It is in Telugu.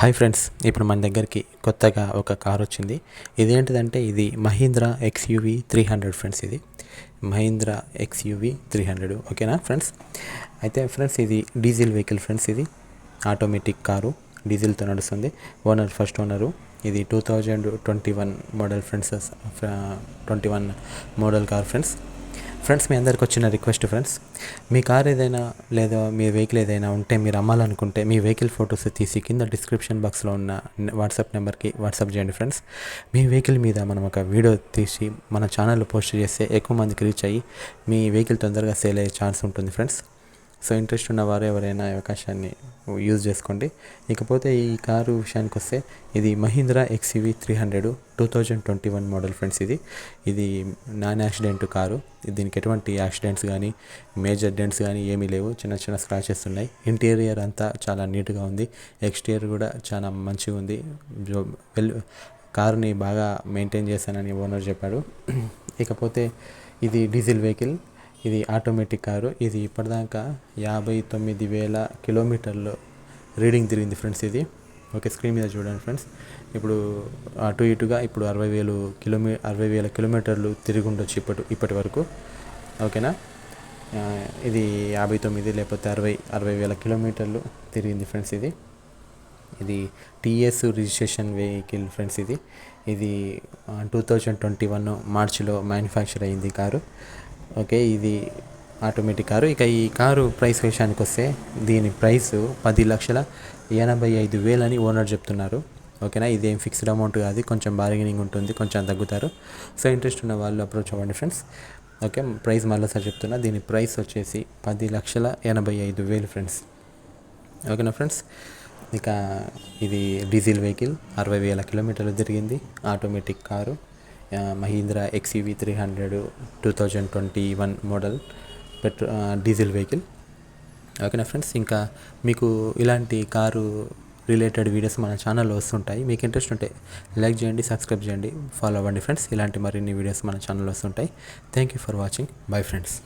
హాయ్ ఫ్రెండ్స్ ఇప్పుడు మన దగ్గరికి కొత్తగా ఒక కార్ వచ్చింది. ఇదేంటిదంటే ఇది Mahindra XUV three hundred friends ఇది. మహీంద్రా ఎక్స్యూవి త్రీ హండ్రెడ్ ఓకేనా ఫ్రెండ్స్? అయితే ఫ్రెండ్స్ ఇది డీజిల్ వెహికల్ ఫ్రెండ్స్ ఇది. ఆటోమేటిక్ కారు డీజిల్తో నడుస్తుంది. Owner first owner. ఇది two thousand twenty one model friends twenty one model car friends. Friends మీ అందరికి వచ్చిన రిక్వెస్ట్ ఫ్రెండ్స్ మీ కార్ ఏదైనా లేదా మీ వెహికల్ ఏదైనా ఉంటే మీరు అమ్మాలనుకుంటే మీ వెహికల్ ఫొటోస్ తీసి కింద డిస్క్రిప్షన్ బాక్స్లో ఉన్న వాట్సాప్ నెంబర్కి వాట్సాప్ చేయండి ఫ్రెండ్స్ మీ వెహికల్ మీద మనం ఒక వీడియో తీసి మన ఛానల్లో పోస్ట్ చేస్తే ఎక్కువ మందికి రీచ్ అయ్యి మీ వెహికల్ తొందరగా సేల్ అయ్యే ఛాన్స్ ఉంటుంది ఫ్రెండ్స్ సో ఇంట్రెస్ట్ ఉన్న వారు ఎవరైనా అవకాశాన్ని యూజ్ చేసుకోండి. ఇకపోతే ఈ కారు విషయానికి వస్తే ఇది Mahindra XUV three hundred two thousand twenty one model friends ఇది. ఇది నాన్ యాక్సిడెంట్ కారు. దీనికి ఎటువంటి యాక్సిడెంట్స్ కానీ మేజర్ డెంట్స్ కానీ ఏమీ లేవు. చిన్న చిన్న స్క్రాచెస్ ఉన్నాయి. ఇంటీరియర్ అంతా చాలా నీట్గా ఉంది. ఎక్స్టీరియర్ కూడా చాలా మంచిగా ఉంది. వెల్ కారుని బాగా మెయింటైన్ చేశానని ఓనర్ చెప్పాడు. ఇకపోతే ఇది డీజిల్ వెహికల్. ఇది ఆటోమేటిక్ కారు. ఇది ఇప్పటిదాకా యాభై తొమ్మిది వేల కిలోమీటర్లు రీడింగ్ తిరిగింది ఫ్రెండ్స్ ఇది. ఓకే స్క్రీన్ మీద చూడండి ఫ్రెండ్స్ ఇప్పుడు అటు ఇటుగా ఇప్పుడు అరవై వేలు కిలోమీ అరవై వేల కిలోమీటర్లు తిరిగి ఉండొచ్చు ఇప్పటి ఇప్పటి వరకు. ఓకేనా? ఇది యాభై తొమ్మిది లేకపోతే అరవై అరవై వేల కిలోమీటర్లు తిరిగింది ఫ్రెండ్స్ ఇది. ఇది టీఎస్ రిజిస్ట్రేషన్ వెహికల్ ఫ్రెండ్స్ ఇది. ఇది టూ థౌజండ్ ట్వంటీ వన్ మార్చిలో మ్యానుఫ్యాక్చర్ అయింది కారు. ఓకే ఇది ఆటోమేటిక్ కారు. ఇక ఈ కారు ప్రైస్ విషయానికి వస్తే దీని ప్రైస్ పది లక్షల ఎనభై ఐదు వేలని ఓనర్ చెప్తున్నారు. ఓకేనా? ఇదేం ఫిక్స్డ్ అమౌంట్ కాదు కొంచెం బార్గెనింగ్ ఉంటుంది కొంచెం తగ్గుతారు. సో ఇంట్రెస్ట్ ఉన్న వాళ్ళు అప్రోచ్ అవ్వండి ఫ్రెండ్స్. ఓకే ప్రైస్ మళ్ళీసారి చెప్తున్నా. దీని ప్రైస్ వచ్చేసి పది లక్షల ఎనభై ఐదు వేలు ఫ్రెండ్స్. ఓకేనా ఫ్రెండ్స్? ఇక ఇది డీజిల్ వెహికల్ అరవై వేల కిలోమీటర్లు తిరిగింది automatic car. Mahindra XUV three hundred two thousand twenty one model petro diesel vehicle ఓకేనా ఫ్రెండ్స్ ఇంకా మీకు ఇలాంటి కారు రిలేటెడ్ వీడియోస్ మన ఛానల్లో వస్తుంటాయి. మీకు ఇంట్రెస్ట్ ఉంటే లైక్ చేయండి సబ్స్క్రైబ్ చేయండి ఫాలో అవ్వండి ఫ్రెండ్స్ ఇలాంటి మరిన్ని వీడియోస్ మన ఛానల్లో వస్తుంటాయి. Thank you for watching bye friends